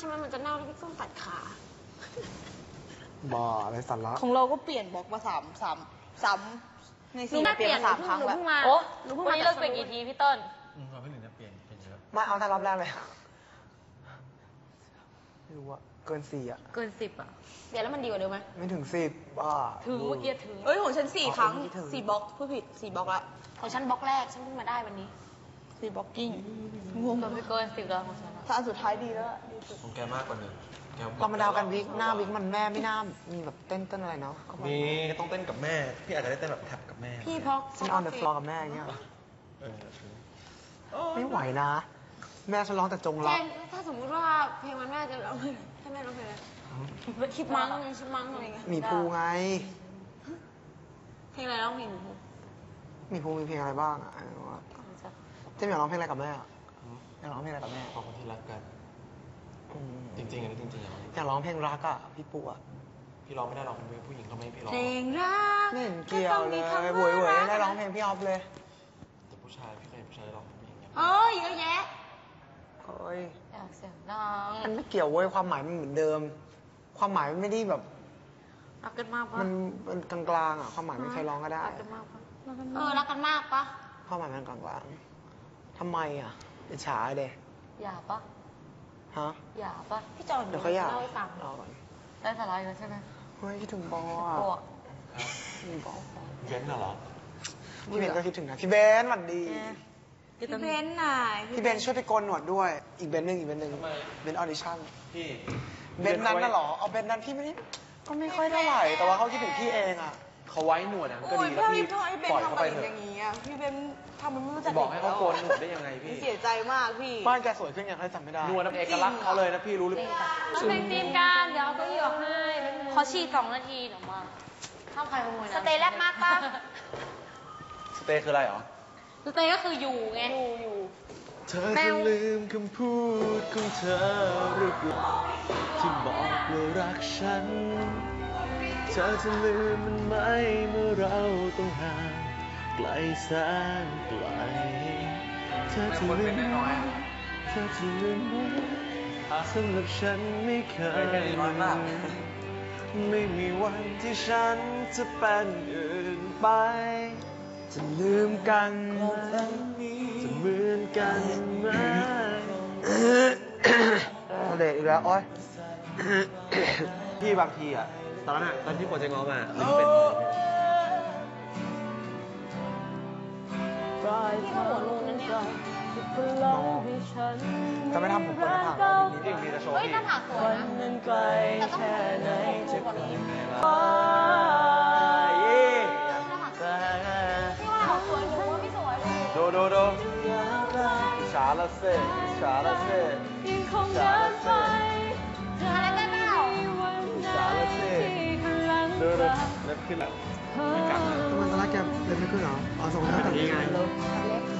ใช่ไหมมันจะเน่าถ้าพี่ส้มตัดขา บ้าอะไรสาระของเราก็เปลี่ยนบล็อกมาสามสามซ้ำในสี่เปลี่ยนมาสามครั้งหนูแล้วเพิ่งมา โอ้หนูเพิ่งวันมานี้เลิกเป็นกี่ทีพี่ต้นอืมเราพี่หนึ่งจะเปลี่ยนเป็นเยอะมาเอาแต่รอบแรกเลยไม่รู้อะเกินสี่อะเกินสิบอะ เดี๋ยวแล้วมันดีกว่าเดิมไหมไม่ถึงสิบบ้า ถึงเมื่อกี้ถึง เอ้ยของฉันสี่ครั้งอ๋อของพี่ถึงสี่บล็อกผู้ผิดสี่บล็อกละ ของฉันบล็อกแรกฉันเพิ่งมาได้วันนี้ สี่บล็อกกิ้งงงเกินไม่เกินสิบแล้วของฉันอะถ้าอันสุดท้ายดีแล้วอะดีสุดของแกมากกว่าหนึ่งแกเรามาเดากันวิกหน้าวิกมันแม่ไม่น่ามีแบบเต้นเต้นอะไรเนาะมีต้องเต้นกับแม่ พี่อาจจะได้เต้นแบบแท็บกับแม่พี่เพราะฉันออนเดอะฟลอร์กับแม่อย่างเงี้ยเหรอเออไม่ไหวนะ แม่ฉันร้องแต่จงเจรักนถ้าสมมุติว่าเพลงวันแม่จะร้องให้แม่ร้องเพลงอะไรคิดมั้งไงคิดมั้งอะไรเงี้ยมีภูไง เพลงอะไรร้องเพลงหนูมีภูมีเพลงอะไรบ้างอะเจมส์อยากร้องเพลงอะไรกับแม่อะอยากร้องเพลงอะไรกับแม่ ขอบคนที่รักกัน อืมจริงๆอันนี้จริงๆอย่างนี้อยากร้องเพลงรักอะพี่ปูอะพี่ร้องไม่ได้หรอกเป็นผู้หญิงเขาไม่ให้พี่ร้องเพลงรักไม่เห็นเกี่ยวเลยโวยเวยได้ร้องเพลงพี่ออฟเลยแต่ผู้ชายพี่เคยเห็นผู้ชายร้องเพลงอย่างเงี้ยเอ้ยเยอะแยะเฮ้ยอยากเสียงดังมันไม่เกี่ยวเว้ยความหมายมันเหมือนเดิม ความหมายมันไม่ได้แบบ รักกันมากปะมันมันกลางๆอะความหมายไม่ใครร้องก็ได้รักกันมากปะเออรักกันมากปะความหมายมันกลางๆ ทำไมอะอิจฉาเดยอย่าปะฮะอย่าปะพี่จอนเดี๋ยวเขาอยากเล่าให้ฟังรอก่อนได้สาระอีกแล้วใช่ไหมเฮ้ยคิดถึงบอสโอ้อะคิดถึงบอสเว้นน่ะเหรอพี่เบนก็คิดถึงนะพี่เบนสวัสดีพี่เบนซ์น่ะพี่เบนช่วยไปโกนหนวดด้วย อีกเบนหนึ่งอีกเบนหนึ่งทำไมเบนออดิชั่นพี่เบนนั้นน่ะเหรอเอาเบนนั้นพี่ไม่ได้ก็ไม่ค่อยเท่าไหร่แต่ว่าเขาคิดถึงพี่เองอะ เขาไว้หนวดนะก็โอ้ยดีแล้วพี่พี่พี่ให้เบนปล่อยทำเขาอะไรไปเถออะย่างงี้อะพี่เบนทำมันไม่รู้จักบอกให้เขาโกนหนวดได้ยังไงพี่เสียใจมากพี่ บ้านแกสวยขึ้นยังเขาจำไม่ได้หนวดเป็นเอกลักษณ์เขาเลยนะพี่รู้หรือเปล่าเราเพลงทีมกันเดี๋ยวเอาเก็ยี่ออกให้ขอฉีดสองนาทีหนูมาห้ามใครขโมยนะสเตย์แรกมากปะ สเตย์คืออะไรเหรอ สเตย์ก็คืออยู่ไงเธอจะลืมคำพูดของเธอหรือเปล่าที่บอกว่ารักฉัน เธอจะลืมมันไหมเมื่อเราต้องห่างไกลแสนไกลเธอจะลืมไหมเธอจะลืมไหมสำหรับฉันไม่เคยลืมไม่มีวันที่ฉันจะเป็นอื่นไป จะลืมกันจะเหมือนกันไหมเอาเดทอีกแล้วโอ้ยพี่บางทีอะ อนนั้นอะตอนที่โปรเจกต์งอมาลิ้นเป็นพี่ก็หัวโลนนั่นเนี่ยจะไม่ทำผมคนละทางจริงมีแต่โชว์เฮ้ยหน้าผากสวยนะแต่ต้องถูกกว่านี้น้ำผักที่ว่าเราสวยหนูว่าไม่สวยเลยดูดูดูอิจฉาละเซ่อิจฉาละเซ่อิจฉาละเซ่ ดูดูเล็บขึ้นแล้วไม่กลับนะทำไมตอนแรกแกเล่นไม่ขึ้นเหรอเอาส่งให้แต่งงานทั้ง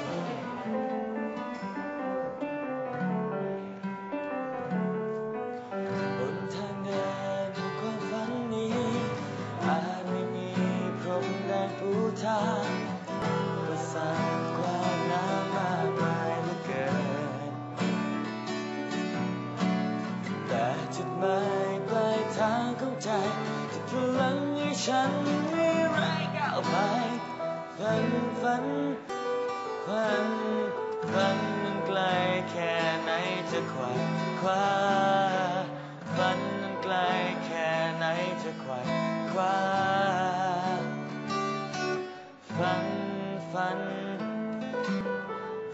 ฝัน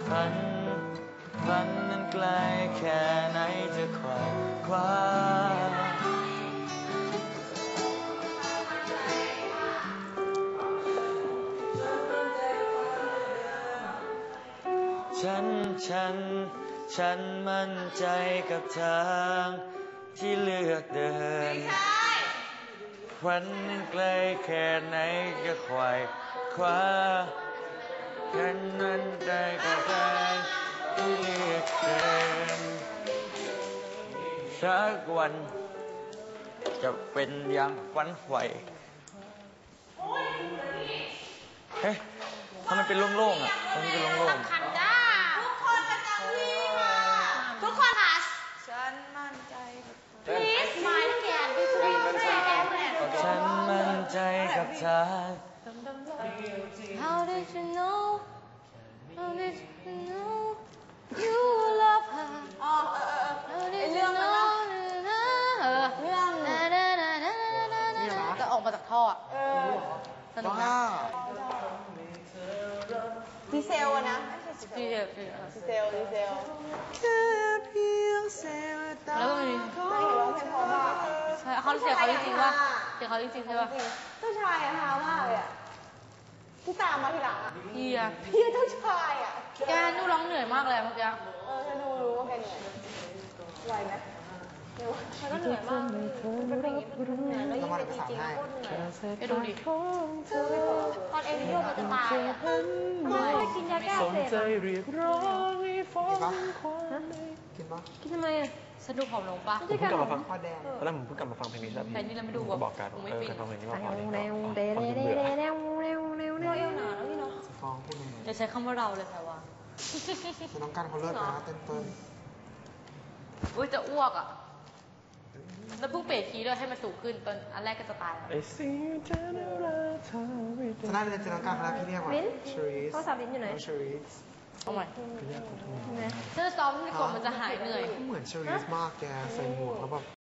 ฝัน ฝันนั้นไกลแค่ไหนจะไขว่คว้า ฉัน ฉัน ฉันมั่นใจกับทางที่เลือกเดินฝันนั้นไกลแค่ไหนจะไขว่คว้า ฉันมั่นใจกับทางที่เลือกเดินสักวันจะเป็นอย่างฝันใฝ่เฮ้ยทำไมเป็นโล่งๆอะทำไมเป็นโล่งๆ คันด้าทุกคนประจำที่ค่ะ ทุกคนค่ะ ฉันมั่นใจ please smile again please smile again ฉันมั่นใจกับทาง How did you know เขาเสียงเขาจริงๆป่ะเสียงเขาจริงๆใช่ป่ะจริงเจ้าชายอะฮามากเลยอะที่ตามมาทีหลังอะพี่อะพี่เจ้าชายอะแกนูร้องเหนื่อยมากเลยอะเมื่อกี้ เออฉันดูรู้ว่าแกเหนื่อยไหวไหมไม่ไหวมันก็เหนื่อยมากมันเป็นอย่างนี้มันเหนื่อยแล้วยิ่งเป็นจริงๆโคตรเหนื่อยไปดูดิตอนเอ็มโยกมันจะตายอะไม่กินยาแก้สอักนเสพใจอะเรียกร้องให้ฟ้องความในกินปะกินทำไมอะ สนุกผอมลงปะ ผมเพิ่งกลับมาฟังข้าวแดง ตอนแรกผมเพิ่งกลับมาฟังเพลงนี้แล้วพี่แต่นี่เราไม่ดูผมแบบก็บอกการผมไม่เออฟินการฟังเพลงนี้มาก่อนดีกว่าฟังจนเบื่อจะฟ้องพูดยังไงจะใช้คำว่าเราเลยแต่ว่าจะน้องกันเขาเลิศนะเต้นเต้นอุ้ยจะอ้วกอะแล้วเพิ่งเปลี่ยนคีย์ด้วยให้มันสูงขึ้นตอนอันแรกก็จะตายแล้วไอ้สิ่งที่เราทำไม่จะได้เลยจะน้องกันเขาพี่เรียกว่าชริสโทรศัพท์ลิ้นอยู่ไหนชริสเอาใหม่ถ้าซ้อมดีกว่ามันจะหายเหนื่อยเหมือนชริสมากแกใส่หมวกแล้วแบบ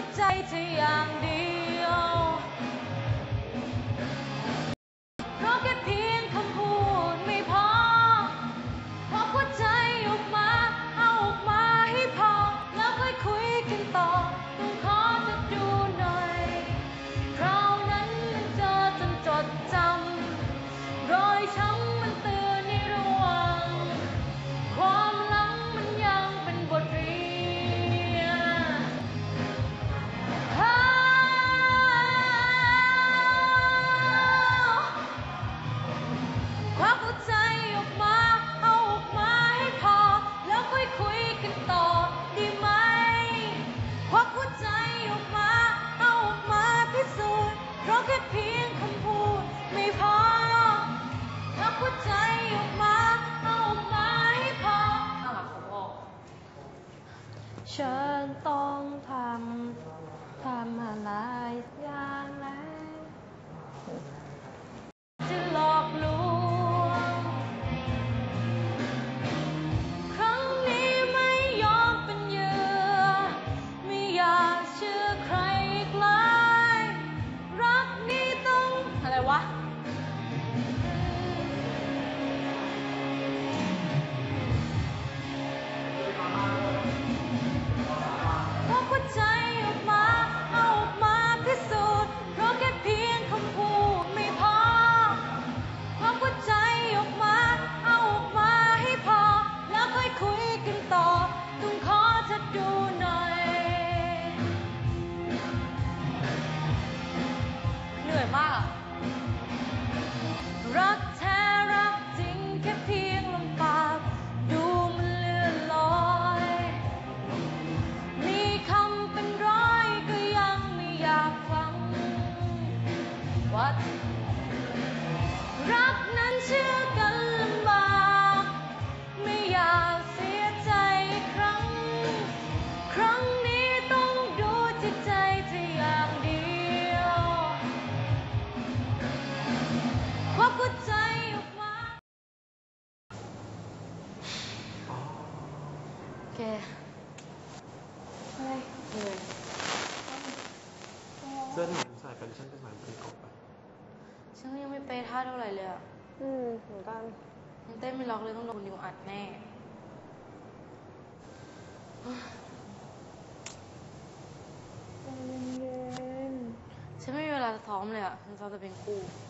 ดูที่ใจเมากอะรัก เสื้อที่ผมใส่เป็นชั้นเป็นหมายเป็นกบไปฉันก็ยังไม่เป๊ะท่าเท่าไหร่เลยอะอืมเหมือนกันยังเต้นไม่ล็อกเลยต้องโดนนิวอัดแน่ฉันไม่มีเวลาจะซ้อมเลยอะฉันซ้อมแต่เพลงคู่เ